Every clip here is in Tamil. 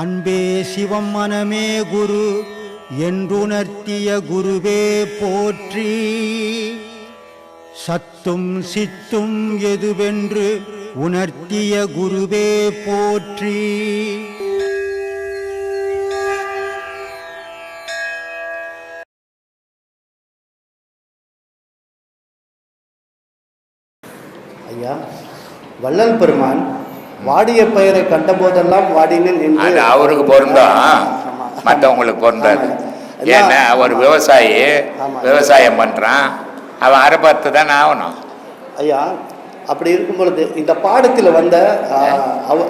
அன்பே சிவம் மனமே குரு என்றுணர்த்திய குருவே போற்றி. சத்தும் சித்தும் எதுவென்று உணர்த்திய குருவே போற்றி. ஐயா வள்ளல் பெருமான் வாடிய பயிரை கண்டபோதெல்லாம் வாடினேன் என்று அது அவருக்கு பொருந்தோம். மற்றவங்களுக்கு பொருந்தாது. ஏன்னா அவர் விவசாயி. விவசாயம் பண்ணுறான் அவன் அரைப்பத்து தானே ஆகணும் ஐயா அப்படி இருக்கும் பொழுது இந்த பாடத்தில் வந்த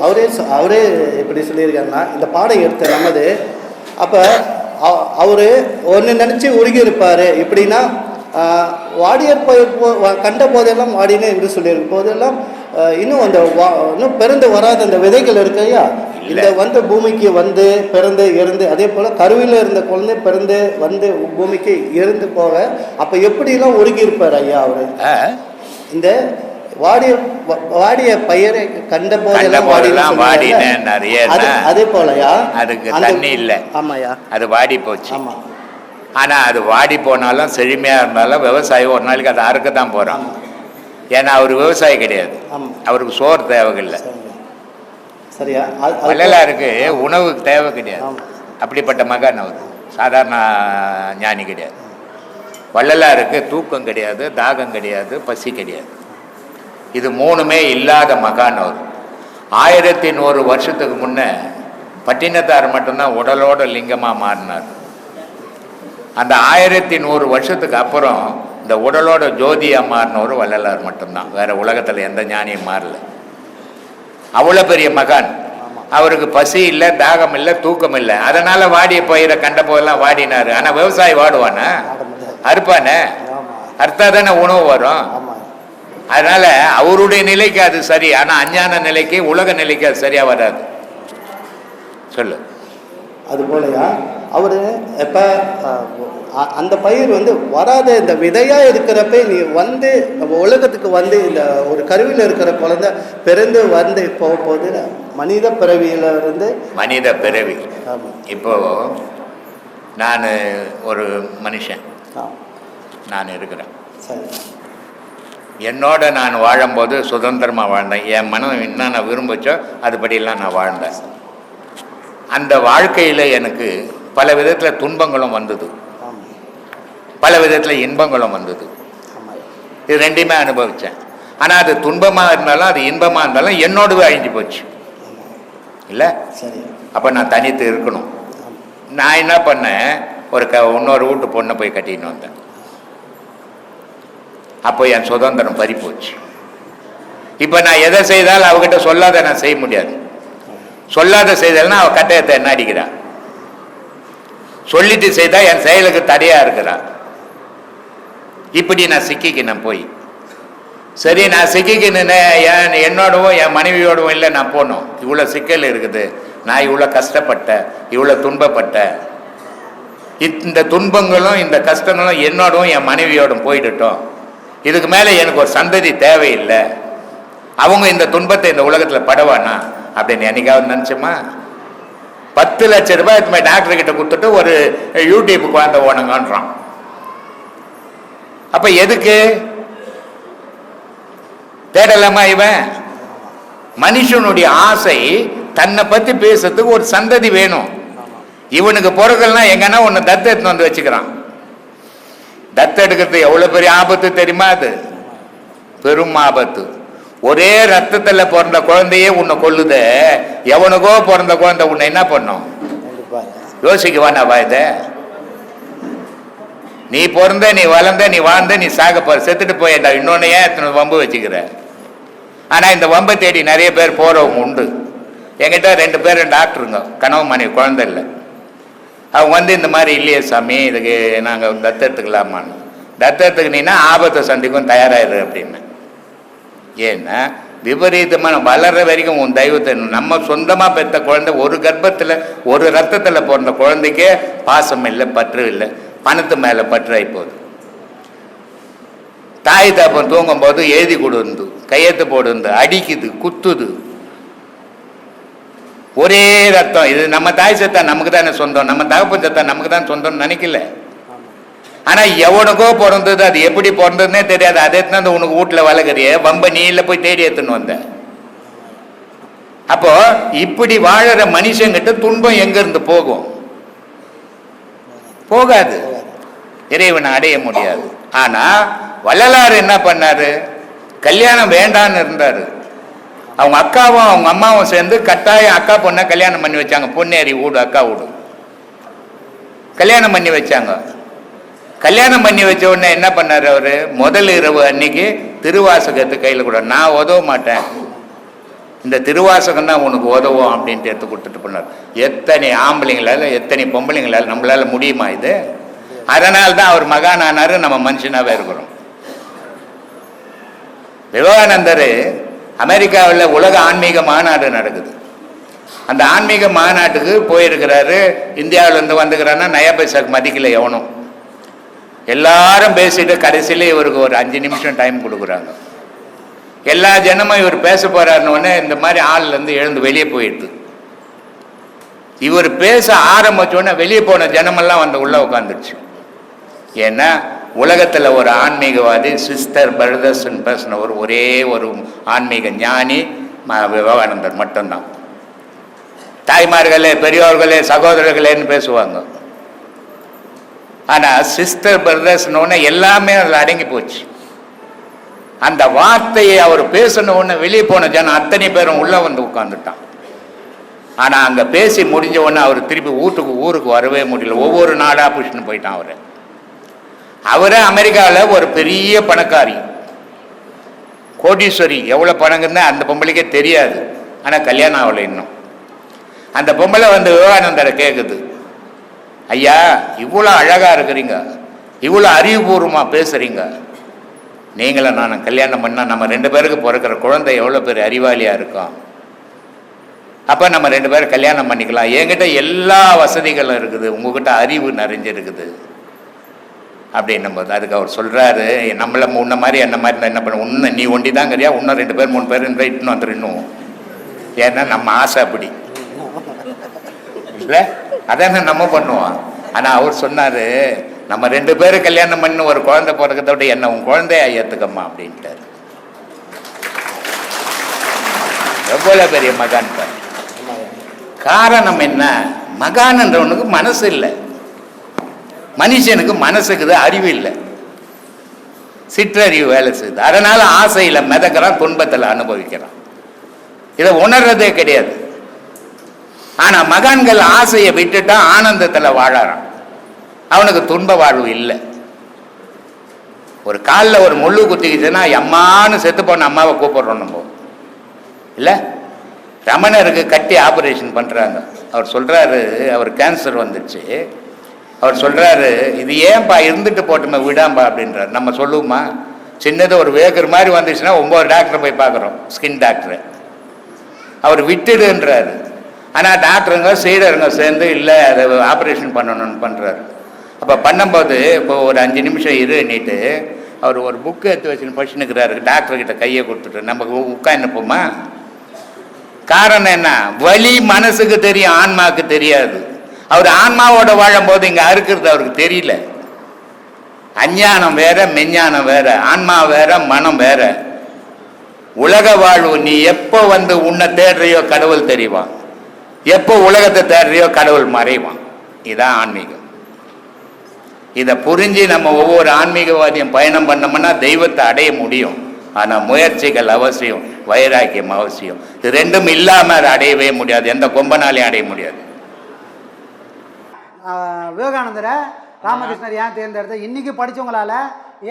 அவரே அவரே எப்படி சொல்லியிருக்காருன்னா இந்த பாடம் எடுத்த நமது அப்போ அவர் ஒன்று நினச்சி உருகி இருப்பார் எப்படின்னா ஆ, வாடியர் பயிர் கண்ட போதெல்லாம் வாடினேன் என்று சொல்லியிருக்கும் போதெல்லாம் இன்னும் அந்த வா இன்னும் பிறந்து வராத அந்த விதைகள் இருக்கு ஐயா இல்ல. இந்த வந்து பூமிக்கு வந்து பிறந்து இறந்து அதே போல் கருவில் இருந்த குழந்தை பிறந்து வந்து பூமிக்கு இறந்து போக அப்போ எப்படிலாம் உருகி இருப்பார் ஐயா அவர்? இந்த வாடிய வாடிய பயிரை கண்ட போதெல்லாம். சொல்லுவாங்கல்ல? ஏன்னா? அது- போலயா அதுக்கு தண்ணி இல்ல. ஆமாயா அது வாடி போச்சு ஆமா ஆனால் அது வாடி போனாலும் செழுமையாக இருந்தாலும் விவசாயி ஒரு நாளைக்கு அதை அறுக்க தான் போகிறான் ஏன்னா அவர் விவசாயி கிடையாது. அவருக்கு சோறு தேவையில்லை. சரியா வள்ளலாருக்கு உணவுக்கு தேவை கிடையாது. அப்படிப்பட்ட மகான் அவர். சாதாரண ஞானி கிடையாது. வள்ளலாருக்கு தூக்கம் கிடையாது தாகம் கிடையாது பசி கிடையாது. இது மூணுமே இல்லாத மகான் அவர். ஆயிரத்தி நூறு வருஷத்துக்கு முன்னே பட்டினத்தார் மட்டும்தான் உடலோட லிங்கமாக மாறினார். அந்த ஆயிரத்தி நூறு வருஷத்துக்கு அப்புறம் இந்த உடலோட ஜோதியாக மாறினவர் வள்ளலார் மட்டும்தான். வேற உலகத்தில் எந்த ஞானியும் மாறல. அவ்வளோ பெரிய மகான். அவருக்கு பசி இல்லை தாகம் இல்லை தூக்கம் இல்லை. அதனால வாடிய பயிரை கண்ட போதெல்லாம் வாடினாரு. ஆனால் விவசாயி வாடுவானா. அறுப்பானே? அறுத்தா தானே உணவு வரும்? அதனால அவருடைய நிலைக்கு அது சரி. ஆனால் அஞ்ஞான நிலைக்கு உலக நிலைக்கு அது சரியா வராது. சொல்லு. அது போலயா? அவர் எப்போ அந்த பயிர் வந்து வராத இந்த விதையா இருக்கிறப்ப நீ வந்து நம்ம உலகத்துக்கு வந்து இந்த ஒரு கருவியில் இருக்கிற குழந்தை பிறந்து வந்து போக போது மனித பிறவியில இருந்து மனித பிறவி. இப்போ நான் ஒரு மனுஷன். நான் இருக்கிறேன். சரி. என்னோட நான் வாழும்போது சுதந்திரமாக வாழ்ந்தேன். என் மனம் என்னென்ன விரும்புச்சோ அதுபடியெல்லாம் நான் வாழ்ந்தேன். அந்த வாழ்க்கையில் எனக்கு பல விதத்தில் துன்பங்களும் வந்தது. பல விதத்தில் இன்பங்களும் வந்தது. இது ரெண்டையுமே அனுபவித்தேன் ஆனால் அது துன்பமாக இருந்தாலும் அது இன்பமாக இருந்தாலும் என்னோடவே அழிஞ்சு போச்சு. இல்லை? சரி. அப்போ நான் தனித்து இருக்கணும். நான் என்ன பண்ணேன்? ஒரு க இன்னொரு வீட்டு பொண்ணை போய் கட்டின்னு வந்தேன். அப்போ என் சுதந்திரம் பறி போச்சு. இப்போ நான் எதை செய்தாலும் அவகிட்ட சொல்லாத நான் செய்ய முடியாது. சொல்லாத செய்தல்னா அவ கட்டாயத்தை என்ன அடிக்கிறா சொல்லிட்டு செய்தா என் செயலுக்கு தடையா இருக்கிறா. இப்படி நான் சிக்கிக்கினேன் போய். சரி நான் சிக்கிக்கினேன் என் என்னோடவும் என் மனைவியோடவும் இல்லை நான் போகணும் இவ்வளோ சிக்கல் இருக்குது. நான் இவ்வளோ கஷ்டப்பட்டேன் இவ்வளோ துன்பப்பட்டேன். இந்த துன்பங்களும் இந்த கஷ்டங்களும் என்னோடவும் என் மனைவியோடும் போயிட்டுட்டோம் இதுக்கு மேலே எனக்கு ஒரு சந்ததி தேவையில்லை. அவங்க இந்த துன்பத்தை இந்த உலகத்தில் படவானா அப்படின்னு என்னைக்காவது நினச்சோமா? பத்து லட்ச ரூபாய் இது மாதிரி டாக்டர் கிட்ட கொடுத்துட்டு ஒரு யூடியூப் குழந்தை ஓணுங்கன்றான் அப்ப எதுக்கு? தேடலாமா இவன்? மனுஷனுடைய ஆசை தன்னை பத்தி பேசுறதுக்கு ஒரு சந்ததி வேணும். இவனுக்கு பொருட்கள்லாம் எங்கன்னா ஒன்று தத்து எடுத்து வந்து வச்சுக்கிறான். தத்து எடுக்கிறது எவ்வளவு பெரிய ஆபத்து தெரியுமா அது? பெரும் ஆபத்து. ஒரே ரத்தத்தில் பிறந்த குழந்தையே உன்னை கொல்லுதே. எவனுக்கோ பிறந்த குழந்தை உன்னை என்ன பண்ணும்? கண்டிப்பா யோசிக்கவானா இதை. நீ பிறந்த நீ வளர்ந்த நீ வாழ்ந்த நீ சாக போற செத்துட்டு போயிடா இன்னொன்னு ஏன் இத்தனை வம்பு வச்சுக்கிற? ஆனா இந்த வம்பை தேடி நிறைய பேர் போறவங்க உண்டு. என்கிட்ட ரெண்டு பேர் டாக்டருங்க கனவு மனைவி குழந்தை இல்லை. அவங்க வந்து இந்த மாதிரி இல்லையே சாமி இதுக்கு நாங்கள் தத்தெடுத்துக்கலாமான்னு. தத்தெடுத்துக்கினீங்கன்னா ஆபத்தை சந்திக்கும் தயாராயிரு அப்படின்னு. ஏன்னா விபரீதமான வளர்ற வரைக்கும் உன் தெய்வத்தை நம்ம சொந்தமாக பெற்ற குழந்தை ஒரு கர்ப்பத்தில் ஒரு ரத்தத்தில் பிறந்த குழந்தைக்கே பாசம் இல்லை பற்று இல்லை. பணத்து மேலே பற்று போகுது. தாய் தாப்பன் தூங்கும்போது எழுதி கொடுந்து கையெழுத்து போடுந்து அடிக்குது குத்துது. ஒரே ரத்தம். இது நம்ம தாய் சத்தா நமக்கு தானே சொந்தம்? நம்ம தகப்பன் சத்தா நமக்கு தான் சொந்தம்னு நினைக்கல. ஆனா எவனுக்கோ பிறந்தது அது எப்படி பிறந்ததுன்னே தெரியாது. அதை எடுத்துன்னு உனக்கு வீட்டுல வளர்க்குறிய. வம்ப நீல போய் தேடி எடுத்துன்னு வந்த. அப்போ இப்படி வாழற மனுஷங்கிட்ட துன்பம் எங்க இருந்து போகும்? போகாது. இறைவனை அடைய முடியாது. ஆனா வள்ளலார் என்ன பண்ணாரு? கல்யாணம் வேண்டான்னு இருந்தாரு. அவங்க அக்காவும் அவங்க அம்மாவும் சேர்ந்து கட்டாயம் அக்கா பொண்ணை கல்யாணம் பண்ணி வச்சாங்க. பொன்னேரி வீடு அக்கா வீடு. கல்யாணம் பண்ணி வச்சாங்க. கல்யாணம் பண்ணி வச்ச உடனே என்ன பண்ணார் அவரு? முதல் இரவு அன்னைக்கு திருவாசகத்தை கையில் கூட. நான் உதவ மாட்டேன். இந்த திருவாசகம் தான் உனக்கு உதவும் அப்படின்ட்டு எடுத்து கொடுத்துட்டு போனார். எத்தனை ஆம்பளைங்களால எத்தனை பொம்பளைங்களால நம்மளால முடியுமா இது? அதனால் தான் அவர் மகானானார் நம்ம மனுஷனாகவே இருக்கிறோம். விவேகானந்தர் அமெரிக்காவில் உலக ஆன்மீக மாநாடு நடக்குது. அந்த ஆன்மீக மாநாட்டுக்கு போயிருக்கிறாரு. இந்தியாவிலேருந்து வந்துக்கிறான்னா நயா பைசாக்கு மதிக்கல எவனும். எல்லாரும் பேசிட்டு கடைசியில் இவருக்கு ஒரு அஞ்சு நிமிஷம் டைம் கொடுக்குறாங்க. எல்லா ஜனமும் இவர் பேச போறாருன்னு இந்த மாதிரி ஆள்லேருந்து எழுந்து வெளியே போயிடுது. இவர் பேச ஆரம்பிச்ச உடனே வெளியே போன ஜனமெல்லாம் வந்து உள்ள உட்காந்துருச்சு ஏன்னா உலகத்தில் ஒரு ஆன்மீகவாதி சிஸ்டர் பிரதர்ஸ்ன்னு பேசின ஒரு ஒரே ஒரு ஆன்மீக ஞானி விவேகானந்தர் மட்டும்தான். தாய்மார்களே பெரியோர்களே சகோதரர்களேன்னு பேசுவாங்க. ஆனால் சிஸ்டர் பிரதர்ஸ்னு எல்லாமே அதில் அடங்கி போச்சு. அந்த வார்த்தையை அவர் பேசின ஒன்று வெளியே போன ஜனம் அத்தனை பேரும் உள்ளே வந்து உட்காந்துட்டான் ஆனால் அங்கே பேசி முடிஞ்ச உடனே அவர் திருப்பி வீட்டுக்கு ஊருக்கு வரவே முடியல. ஒவ்வொரு நாடாக புஷ்னு போயிட்டான் அவர். அவரே அமெரிக்காவில் ஒரு பெரிய பணக்காரி. கோடீஸ்வரி எவ்வளோ பணங்குன்னு அந்த பொம்பளைக்கே தெரியாது. ஆனால் கல்யாணம் ஆகலை இன்னும். அந்த பொம்பளை வந்து விவேகானந்தரை கேட்குது ஐயா இவ்வளோ அழகாக இருக்கிறீங்க. இவ்வளோ அறிவுபூர்வமாக பேசுகிறீங்க நீங்கள நானும் கல்யாணம் பண்ணால் நம்ம ரெண்டு பேருக்கு பிறக்கிற குழந்தை எவ்வளோ பேர் அறிவாளியாக இருக்கும். அப்போ நம்ம ரெண்டு பேரும் கல்யாணம் பண்ணிக்கலாம். என்கிட்ட எல்லா வசதிகளும் இருக்குது. உங்ககிட்ட அறிவு நிறைஞ்சிருக்குது. அப்படின்னும் போது அதுக்கு அவர் சொல்கிறாரு நம்மளை முன்ன மாதிரி என்ன மாதிரி என்ன பண்ண உன்ன நீ ஒண்டி தான் தாங்கறியா இன்னும் ரெண்டு பேர் மூணு பேர் இன்வைட்னு இட்டுன்னு வந்துடணும். ஏன்னா நம்ம ஆசை அப்படி. இல்லை அதானே நம்ம பண்ணுவோம். ஆனால் அவர் சொன்னார் நம்ம ரெண்டு பேரும் கல்யாணம் பண்ணி ஒரு குழந்தை பிறக்கிறத விட என்ன உன் குழந்தையா ஏற்றுக்கம்மா அப்படின்ட்டார். எவ்வளோ பெரிய மகான் பாரு. காரணம் என்ன? மகான்ன்றவனுக்கு மனசு இல்லை. மனுஷனுக்கு மனசுக்குது அறிவு இல்லை. சிற்றறிவு வேலை செய்யுது அதனால் ஆசையில் மிதக்கிறான் துன்பத்தில் அனுபவிக்கிறான். இதை உணர்றதே கிடையாது. ஆனா மகான்கள் ஆசையை விட்டுட்டா ஆனந்தத்துல வாழறான். அவனுக்கு துன்ப வாழ்வு இல்லை. ஒரு காலில் ஒரு முள்ளு குத்திக்கிச்சுன்னா எம்மான்னு செத்து போன அம்மாவை கூப்பிடுறோம் நம்ம. இல்லை? ரமணருக்கு கட்டி ஆபரேஷன் பண்ணுறாங்க அவர் சொல்கிறாரு அவர் கேன்சர் வந்துடுச்சு அவர் சொல்கிறாரு இது ஏன்பா இருந்துட்டு போட்டுமே விடாம்பா அப்படின்றார். நம்ம சொல்லுவோமா? சின்னது ஒரு வேகர் மாதிரி வந்துச்சுன்னா ஒம்பது டாக்டரை போய் பார்க்குறோம். Skin doctor. அவர் விட்டுடுன்றாரு. ஆனால் டாக்டருங்க சீடருங்க சேர்ந்து இல்லை அதை ஆப்ரேஷன் பண்ணணும்னு பண்ணுறாரு அப்போ பண்ணும்போது இப்போ ஒரு அஞ்சு நிமிஷம் இருன்னுட்டு அவர் ஒரு புக்கு எடுத்து வச்சுன்னு படிச்சுன்னுக்கிறாரு டாக்டர்கிட்ட கையை கொடுத்துட்டு நம்ம உட்காந்துப்போமா காரணம் என்ன? வலி மனசுக்கு தெரியும் ஆன்மாவுக்கு தெரியாது. அவர் ஆன்மாவோட வாழும்போது இங்கே அறுக்கிறது அவருக்கு தெரியல. அஞ்ஞானம் வேற மெஞ்ஞானம் வேற ஆன்மா வேற மனம் வேற. உலக வாழ்வு நீ எப்போ வந்து உன்னை தேடுறையோ கடவுள் தெரிவான். எப்போ உலகத்தை தேடுறியோ கடவுள் மறைவான். இதான் ஆன்மீகம். இதை புரிஞ்சு நம்ம ஒவ்வொரு ஆன்மீகவாதியும் பயணம் பண்ணோம்னா தெய்வத்தை அடைய முடியும். ஆனால் முயற்சிகள் அவசியம் வைராக்கியம் அவசியம். இது ரெண்டும் இல்லாமல் அதை அடையவே முடியாது. எந்த கொம்பனாலையும் அடைய முடியாது. விவேகானந்தரை ராமகிருஷ்ணர் ஏன் தேர்ந்தெடுத்த இன்னைக்கு படிச்சவங்களால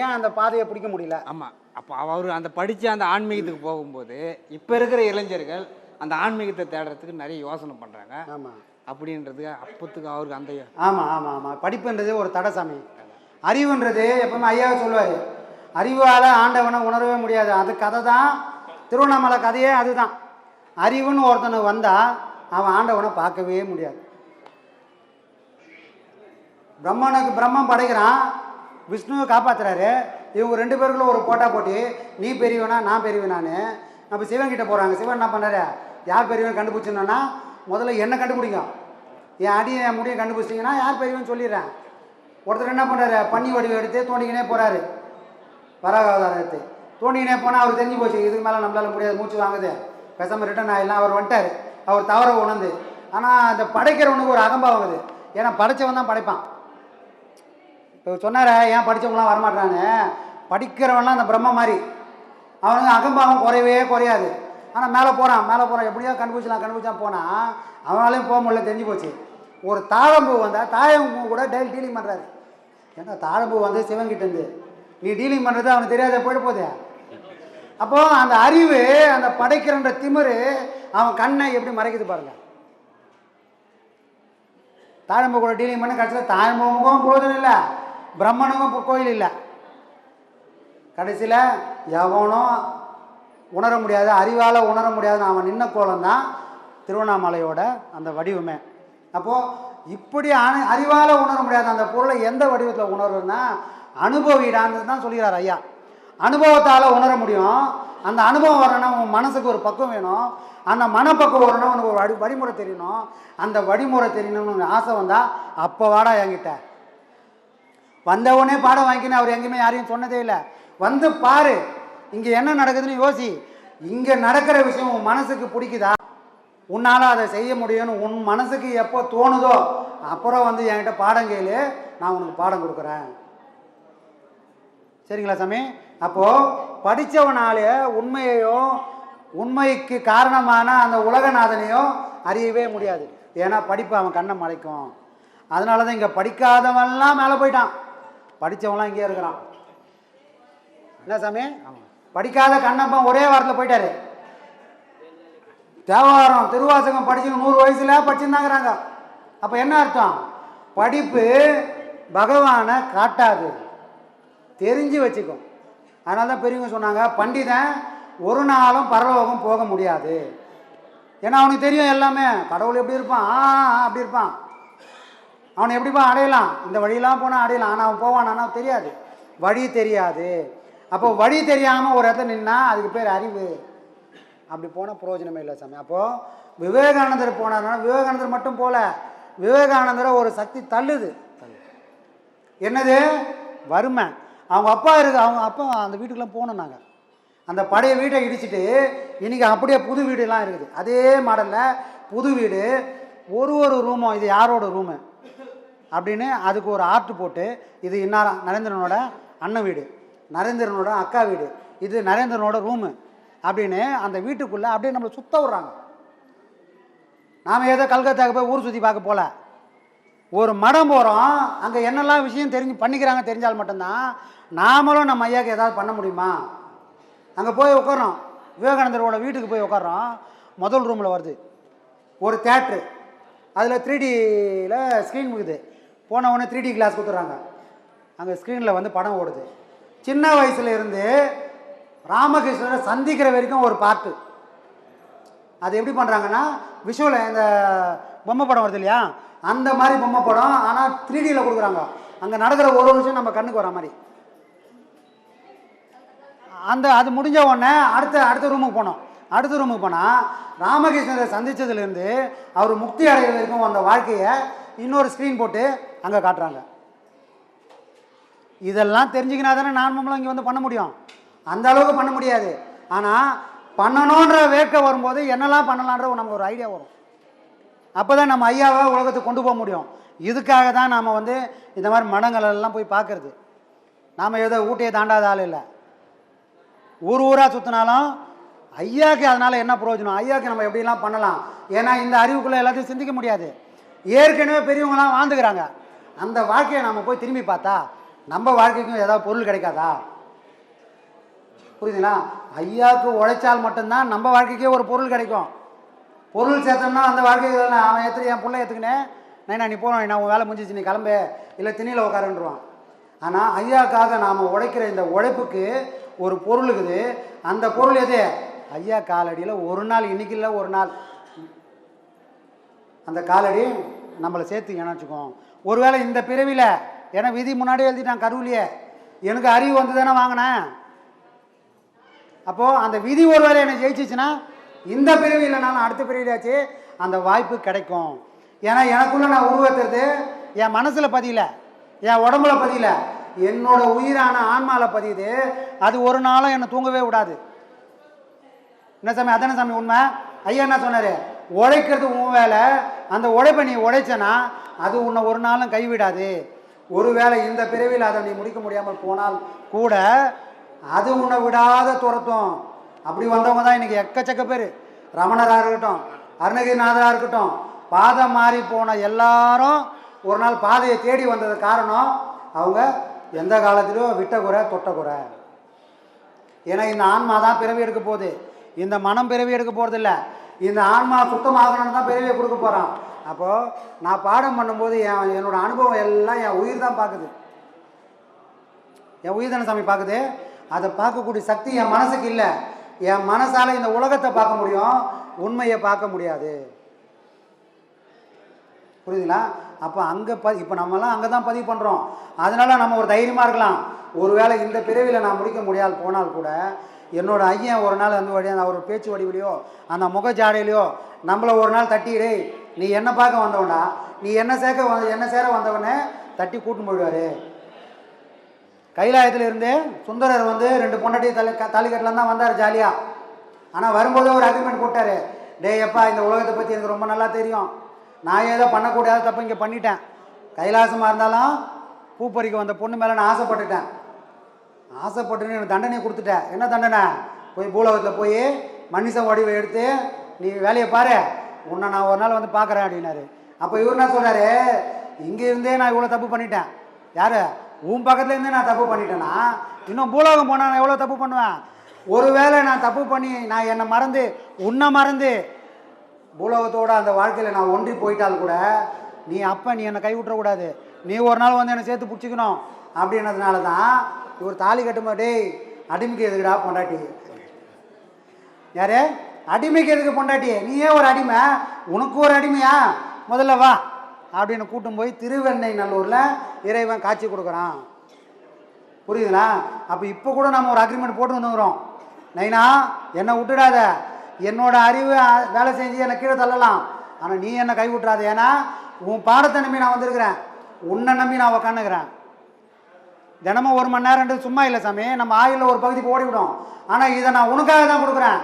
ஏன் அந்த பாதையை பிடிக்க முடியல? ஆமாம் அப்போ அவர் அந்த படித்து அந்த ஆன்மீகத்துக்கு போகும்போது இப்போ இருக்கிற இளைஞர்கள் அந்த ஆன்மீகத்தை தேடுறதுக்கு நிறைய யோசனை பண்ணுறாங்க ஆமா. அப்படின்றது அப்பத்துக்கு அவருக்கு அந்த ஆமா ஆமா ஆமா. படிப்புன்றது ஒரு தடசாமி. அறிவுன்றது எப்பவுமே ஐயாவை சொல்லுவார். அறிவால் ஆண்டவனை உணரவே முடியாது. அது கதை தான் திருவண்ணாமலை கதையே அதுதான். அறிவுன்னு ஒருத்தனுக்கு வந்தால் அவன் ஆண்டவனை பார்க்கவே முடியாது. பிரம்மனுக்கு பிரம்மன் படைக்கிறான். விஷ்ணுவை காப்பாத்துறாரு. இவங்க ரெண்டு பேருக்குள்ள ஒரு போட்டா போட்டி. நீ பெரியவனா நான் பெரியவனான்னு. அப்போ சிவன் கிட்ட போகிறாங்க சிவன் என்ன பண்ணாரு யார் பெரியவன் கண்டுபிடிச்சோன்னா முதல்ல என்ன கண்டுபிடிங்க. என் அடி என் முடியை கண்டுபிடிச்சிட்டிங்கன்னா யார் பெரியவன் சொல்லிடுறேன். ஒருத்தர் என்ன பண்ணுறாரு பன்னி வடிவம் எடுத்து தோண்டிக்கினே போகிறாரு வராகாவதாரம் எடுத்து தோண்டிக்கினே போனால் அவர் தெரிஞ்சு போச்சு இதுக்கு மேலே நம்மளால முடியாது மூச்சு வாங்குது. பேசாமல் ரிட்டர்ன் ஆகிடலாம் அவர் வந்துட்டார். அவர் தவற உணர்ந்து. ஆனால் அந்த படைக்கிறவனுக்கு ஒரு அகம்பாவம் ஏன்னா படைச்சவன் தான் படைப்பான். இப்போ சொன்னார ஏன் படித்தவங்களாம் வரமாட்டான்னு படிக்கிறவன்லாம் அந்த பிரம்ம மாதிரி. அவனுக்கு அகம்பாவம் குறையவே குறையாது. ஆனால் மேலே போகிறான் மேலே போகிறான் எப்படியோ கண்டுபிடிச்சலாம் கண்டுபிடிச்சா போனால் அவனாலையும் போக முடியல தெரிஞ்சு போச்சு. ஒரு தாழம்பூ வந்தால் தாழம்பூ கூட டெய்லி டீலிங் பண்ணுறாரு ஏன்னா தாழம்பூ வந்து சிவன்கிட்டேருந்து நீ டீலிங் பண்ணுறது அவனுக்கு தெரியாத போயிட போதே. அப்போது அந்த அறிவு அந்த படைக்கிறன்ற திமிரு அவன் கண்ணை எப்படி மறைக்குது பாருங்க. தாழம்பூ கூட டீலிங் பண்ண கடைசியில் தாழம்பூவுக்கும் போதும் இல்லை பிரம்மனுக்கும் இப்போ கோயில் இல்லை. கடைசியில் எவனும் உணர முடியாது அறிவால் உணர முடியாதுன்னு அவன் நின்ன கோலம் தான் திருவண்ணாமலையோட அந்த வடிவமே. அப்போது இப்படி அணு அறிவால் உணர முடியாத அந்த பொருளை எந்த வடிவத்தில் உணருன்னா அனுபவிடான்னு தான் சொல்கிறார் ஐயா. அனுபவத்தால் உணர முடியும். அந்த அனுபவம் வரணும்னா உன் மனசுக்கு ஒரு பக்குவம் வேணும். அந்த மனப்பக்கம் வரணும் உனக்கு ஒரு வடி வழிமுறை தெரியணும். அந்த வழிமுறை தெரியணும்னு ஆசை வந்தால் அப்போ வாடா என்கிட்ட. வந்தவொடனே பாடம் வாங்கிக்கின்னு அவர் எங்கேயுமே யாரையும் சொன்னதே இல்லை. வந்து பாரு. இங்கே என்ன நடக்குதுன்னு யோசி. இங்கே நடக்கிற விஷயம் உன் மனசுக்கு பிடிக்குதா? உன்னால் அதை செய்ய முடியும்னு உன் மனசுக்கு எப்போ தோணுதோ அப்புறம் வந்து என்கிட்ட பாடம் கேளு. நான் உனக்கு பாடம் கொடுக்குறேன். சரிங்களா சாமி? அப்போது படித்தவனாலே உண்மையையும் உண்மைக்கு காரணமான அந்த உலகநாதனையும் அறியவே முடியாது. ஏன்னா படிப்பு அவன் கண்ணை மறைக்கும். அதனால தான் இங்கே படிக்காதவன்லாம் மேலே போயிட்டான். படித்தவன்லாம் இங்கேயே இருக்கிறான். என்ன சாமி? படிக்காத கண்ணப்பன் ஒரே வாரத்தில் போயிட்டாரு. தேவாரம் திருவாசகம் படிச்சு நூறு வயசுல படிச்சுருந்தாங்கிறாங்க. அப்போ என்ன அர்த்தம்? படிப்பு பகவானை காட்டாது. தெரிஞ்சு வச்சுக்கும். அதனால தான் பெரியவங்க சொன்னாங்க பண்டிதன் ஒரு நாளும் பரலோகம் போக முடியாது. ஏன்னா அவனுக்கு தெரியும் எல்லாமே. கடவுள் எப்படி இருப்பான்? ஆ ஆ, அப்படி இருப்பான். அவனை எப்படிப்பா அடையலாம்? இந்த வழியெல்லாம் போனால் அடையலாம். ஆனால் அவன் போவான்? ஆனால் தெரியாது. வழி தெரியாது. அப்போ வழி தெரியாமல் ஒரு இடத்துல நின்னா அதுக்கு பேர் அறிவு. அப்படி போனால் பிரயோஜனமே இல்லை சாமி. அப்போது விவேகானந்தர் போனார்னா விவேகானந்தர் மட்டும் போல விவேகானந்தரை ஒரு சக்தி தள்ளுது. என்னது? வறுமை. அவங்க அப்பா இருக்கு அவங்க அப்பா அந்த வீட்டுக்குள்ளே போனோம் நாங்கள் அந்த பழைய வீட்டை இடிச்சிட்டு இன்றைக்கி அப்படியே புது வீடுலாம் இருக்குது. அதே மாடலில் புது வீடு ஒரு ஒரு ரூமும் இது யாரோட ரூமு? அப்படின்னு அதுக்கு ஒரு ஆர்ட் போட்டு இது இன்னார நரேந்திரனோட அண்ணன் வீடு. நரேந்திரனோட அக்கா வீடு. இது நரேந்திரனோட ரூமு அப்படின்னு அந்த வீட்டுக்குள்ளே அப்படியே நம்மளை சுத்த விட்றாங்க. நாம் ஏதோ கல்கத்தாவுக்கு போய் ஊர் சுற்றி பார்க்க போகல ஒரு மடம் போகிறோம் அங்கே என்னெல்லாம் விஷயம் தெரிஞ்சு பண்ணிக்கிறாங்க தெரிஞ்சால் மட்டும்தான் நாமளும் நம்ம ஐயாவுக்கு ஏதாவது பண்ண முடியுமா? அங்கே போய் உட்காரோம் விவேகானந்தரோட வீட்டுக்கு போய் உட்காரோம் முதல் ரூமில் வருது. ஒரு தேட்ரு அதில் த்ரீ டியில் ஸ்க்ரீன் இருக்குது போன உடனே த்ரீ டி கிளாஸ் கொடுத்துட்றாங்க. அங்கே ஸ்க்ரீனில் வந்து படம் ஓடுது. சின்ன வயசுல இருந்து ராமகிருஷ்ணரை சந்திக்கிற வரைக்கும் ஒரு பாட்டு. அது எப்படி பண்ணுறாங்கன்னா விஷுவல் இந்த பொம்மை படம் வருது இல்லையா? அந்த மாதிரி பொம்மை படம் ஆனால் த்ரீ டியில் கொடுக்குறாங்க. அங்கே நடக்கிற ஒரு நிமிஷம் நம்ம கண்ணுக்கு வர மாதிரி. அந்த அது முடிஞ்ச உடனே அடுத்த அடுத்த ரூமுக்கு போனோம். அடுத்த ரூமுக்கு போனால் ராமகிருஷ்ணரை சந்தித்ததுலேருந்து அவர் முக்தி அடைகிற வரைக்கும் அந்த வாழ்க்கையை இன்னொரு ஸ்க்ரீன் போட்டு அங்கே காட்டுறாங்க. இதெல்லாம் தெரிஞ்சுக்கினா தானே நார்மலாக இங்கே வந்து பண்ண முடியும். அந்த அளவுக்கு பண்ண முடியாது. ஆனால் பண்ணணுன்ற வேட்கை வரும்போது என்னெல்லாம் பண்ணலான்ற நமக்கு ஒரு ஐடியா வரும். அப்போ தான் நம்ம ஐயாவை உலகத்துக்கு கொண்டு போக முடியும். இதுக்காக தான் நாம் வந்து இந்த மாதிரி மடங்கள் எல்லாம் போய் பார்க்கறது. நாம் ஏதோ ஊட்டியை தாண்டாத ஆள் இல்லை. ஊர் ஊராக சுற்றினாலும் ஐயாவுக்கு அதனால் என்ன பிரயோஜனம்? ஐயாவுக்கு நம்ம எப்படிலாம் பண்ணலாம்? ஏன்னா இந்த அறிவுக்குள்ளே எல்லாத்தையும் சிந்திக்க முடியாது. ஏற்கனவே பெரியவங்களாம் வாழ்ந்துக்கிறாங்க. அந்த வாழ்க்கையை நம்ம போய் திரும்பி பார்த்தா நம்ம வாழ்க்கைக்கும் ஏதாவது பொருள் கிடைக்காதா? புரியுதுங்களா? ஐயாவுக்கு உழைச்சால் மட்டும்தான் நம்ம வாழ்க்கைக்கே ஒரு பொருள் கிடைக்கும். பொருள் சேர்த்தோம்னா அந்த வாழ்க்கைக்கு நான் அவன் ஏற்று என் பிள்ளை ஏற்றுக்கினேன் நைனா நீ போனோம் நான் உன் வேலை முடிஞ்சிச்சு நீ கிளம்பு. இல்லை திணியில் உட்காருன்றான் ஆனால் ஐயாக்காக நாம் உழைக்கிற இந்த உழைப்புக்கு ஒரு பொருள் இருக்குது. அந்த பொருள் எது? ஐயா காலடியில் ஒரு நாள் இன்னைக்கு இல்லை ஒரு நாள். அந்த காலடி நம்மளை சேர்த்து இணைச்சிக்கும் ஒருவேளை இந்த பிறவியில் ஏன்னா விதி முன்னாடியே எழுதிட்டான் கருவிலேயே எனக்கு அறிவு வந்து தானே வாங்கினேன். அப்போது அந்த விதி ஒரு வேலை என்னை ஜெயிச்சிச்சுன்னா இந்த பிரிவு நான் அடுத்த பிரிவிலாச்சு அந்த வாய்ப்பு கிடைக்கும். ஏன்னா எனக்குள்ளே நான் உருவத்துறது என் மனசில் பதியல என் உடம்புல பதியல. என்னோட உயிரான ஆன்மாவில் பதியுது. அது ஒரு நாளும் என்னை தூங்கவே விடாது. என்ன சாமி அதானே சாமி உண்மை? ஐயா என்ன சொன்னார்? உழைக்கிறது உன் வேலை. அந்த உழைப்பை நீ உழைச்சனா அது உன்னை ஒரு நாளும் கைவிடாது. ஒருவேளை இந்த பிறவியில் அதை நீ முடிக்க முடியாமல் போனால் கூட அது உன்னை விடாத துரத்தும். அப்படி வந்தவங்க தான் இன்றைக்கி எக்கச்சக்க பேர். ரமணராக இருக்கட்டும் அருணகிரிநாதராக இருக்கட்டும் பாதை மாறி போன எல்லாரும் ஒரு நாள் பாதையை தேடி வந்தது காரணம் அவங்க எந்த காலத்திலும் விட்ட குறை தொட்ட குறை. ஏன்னா இந்த ஆன்மா தான் பிறவி எடுக்க போகுது. இந்த மனம் பிறவி எடுக்க போகிறதில்ல இந்த ஆன்மா சுத்தமாகணும்னு தான் பிறவியை கொடுக்க போகிறான் அப்போது நான் பாடம் பண்ணும்போது என் என்னோடய அனுபவம் எல்லாம் என் உயிர் தான் பார்க்குது என் உயிர் தானே சாமி பார்க்குது அதை பார்க்கக்கூடிய சக்தி என் மனசுக்கு இல்லை. என் மனசால் இந்த உலகத்தை பார்க்க முடியும். உண்மையை பார்க்க முடியாது. புரியுதுங்களா? அப்போ அங்கே ப இப்போ நம்மலாம் அங்கே தான் பதிவு பண்ணுறோம் அதனால் நம்ம ஒரு தைரியமாக இருக்கலாம். ஒருவேளை இந்த பிறவியில் நான் முடிக்க முடியாது போனால் கூட என்னோடய ஐயன் ஒரு நாள் அந்த வழியாக அவர் பேச்சு வடிவிலையோ அந்த முக ஜாடையிலையோ நம்மளை ஒரு நாள் தட்டிடு. நீ என்ன பார்க்க வந்தவனா? நீ என்ன சேர்க்க வந்த என்ன சேர வந்தவனே தட்டி கூட்டின்னு போயிடுவார். கைலாயத்தில் இருந்து சுந்தரர் வந்து ரெண்டு பொண்டாட்டி தலை தாலிக்கட்டில் தான் வந்தார் ஜாலியாக ஆனால் வரும்போது ஒரு அக்ரிமெண்ட் போட்டார். டேய் அப்பா இந்த உலகத்தை பற்றி எனக்கு ரொம்ப நல்லா தெரியும். நான் ஏதோ பண்ணக்கூடாத தப்பு இங்கே பண்ணிட்டேன். கைலாசமாக இருந்தாலும் பூப்பறிக்கு வந்த பொண்ணு மேலே நான் ஆசைப்பட்டுட்டேன். ஆசைப்பட்டுன்னு எனக்கு தண்டனை கொடுத்துட்டேன். என்ன தண்டனை? போய் பூலோகத்தில் போய் மனுஷன் வடிவை எடுத்து நீ வேலையை பாரு. உன்னை நான் ஒரு நாள் வந்து பார்க்குறேன் அப்படின்னாரு. அப்போ இவர் என்ன சொல்கிறாரு இங்கே இருந்தே நான் இவ்வளோ தப்பு பண்ணிட்டேன். யார்? உன் பக்கத்துலேருந்தே நான் தப்பு பண்ணிட்டேன்னா இன்னும் பூலோகம் போனால் நான் எவ்வளோ தப்பு பண்ணுவேன்? ஒருவேளை நான் தப்பு பண்ணி நான் என்னை மறந்து உன்னை மறந்து பூலோகத்தோட அந்த வாழ்க்கையில் நான் ஒன்றி போயிட்டால் கூட நீ அப்போ நீ என்னை கைவிட்டுறக்கூடாது. நீ ஒரு நாள் வந்து என்னை சேர்த்து பிடிச்சிக்கணும் அப்படின்றதுனால தான் இவர் தாலி கட்டுமா டேய் அடிமைக்கு எதுக்குடா பொண்டாட்டி. யாரு? அடிமைக்கு எதுக்கு பொண்டாட்டி நீ ஏன் ஒரு அடிமை உனக்கு ஒரு அடிமையா? முதல்ல வா அப்படின்னு கூட்டும் போய் திருவெண்ணை நல்லூரில் இறைவன் காட்சி கொடுக்குறான். புரியுதுங்களா? அப்போ இப்போ கூட நம்ம ஒரு அக்ரிமெண்ட் போட்டு வந்துக்கிறோம். நைனா என்னை விட்டுடாத. என்னோட அறிவு வேலை செஞ்சு என்னை கீழே தள்ளலாம். ஆனால் நீ என்னை கை விட்டுறாத ஏன்னா உன் பாடத்தை நம்பி நான் வந்திருக்கிறேன். உன்னை நம்பி நான் உக்காந்துக்கிறேன். தினமும் ஒரு மணி நேரம் சும்மா இல்லை சாமி. நம்ம ஆயுளில் ஒரு பகுதிக்கு ஓடிவிடும் ஆனால் இதை நான் உனக்காக தான் கொடுக்குறேன்.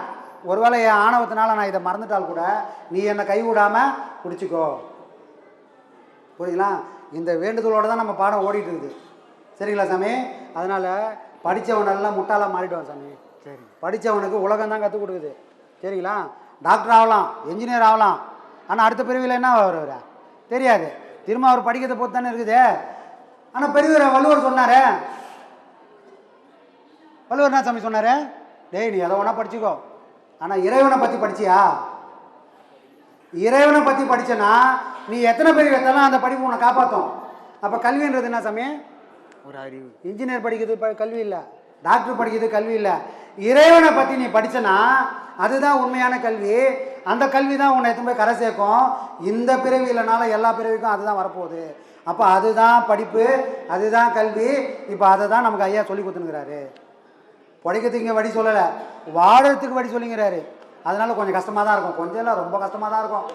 ஒருவேளை என் ஆணவத்தினால நான் இதை மறந்துட்டால் கூட நீ என்னை கை விடாமல் பிடிச்சிக்கோ புரியுங்களா இந்த வேண்டுதலோடு தான் நம்ம பாடம் ஓடிட்டு இருக்குது. சரிங்களா சாமி? அதனால் படித்தவனெல்லாம் முட்டாளாக மாறிடுவான் சாமி. சரி. படித்தவனுக்கு உலகம் தான் கற்றுக் கொடுக்குது. சரிங்களா? டாக்டர் ஆகலாம் என்ஜினியர் ஆகலாம். ஆனால் அடுத்த பிரிவில் என்ன வருவார் தெரியாது. திரும்ப அவர் படிக்கிறதை பொறுத்து தானே இருக்குது. ஆனால் பெரியவர் வள்ளுவர் சொன்னாரே. வள்ளுவர் என்ன சாமி சொன்னார்? டேய் நீ எதை வேணா படிச்சுக்கோ. ஆனால் இறைவனை பற்றி படிச்சியா? இறைவனை பற்றி படிச்சனா நீ எத்தனை பேர் வைத்தாலும் அந்த படிப்பு உன்னை காப்பாற்றும் அப்போ கல்வின்றது என்ன சாமி? ஒரு அறிவு. இன்ஜினியர் படிக்கிறது கல்வி இல்லை. டாக்டர் படிக்கிறது கல்வி இல்லை. இறைவனை பற்றி நீ படிச்சனா அதுதான் உண்மையான கல்வி. அந்த கல்வி தான் உன்னை எத்தனை போய் கரை சேர்க்கும். இந்த பிறவி இல்லைனால எல்லா பிறவிக்கும் அதுதான் வரப்போகுது. அப்போ அதுதான் படிப்பு அதுதான் கல்வி. இப்போ அதை தான் நமக்கு ஐயா சொல்லி கொடுத்துனுங்கிறாரு படிக்கிறதுக்கு இங்கே வழி சொல்லலை. வாழறதுக்கு வழி சொல்லிங்கிறாரு. அதனால கொஞ்சம் கஷ்டமாக தான் இருக்கும். கொஞ்சம் இல்லை ரொம்ப கஷ்டமாக தான் இருக்கும்.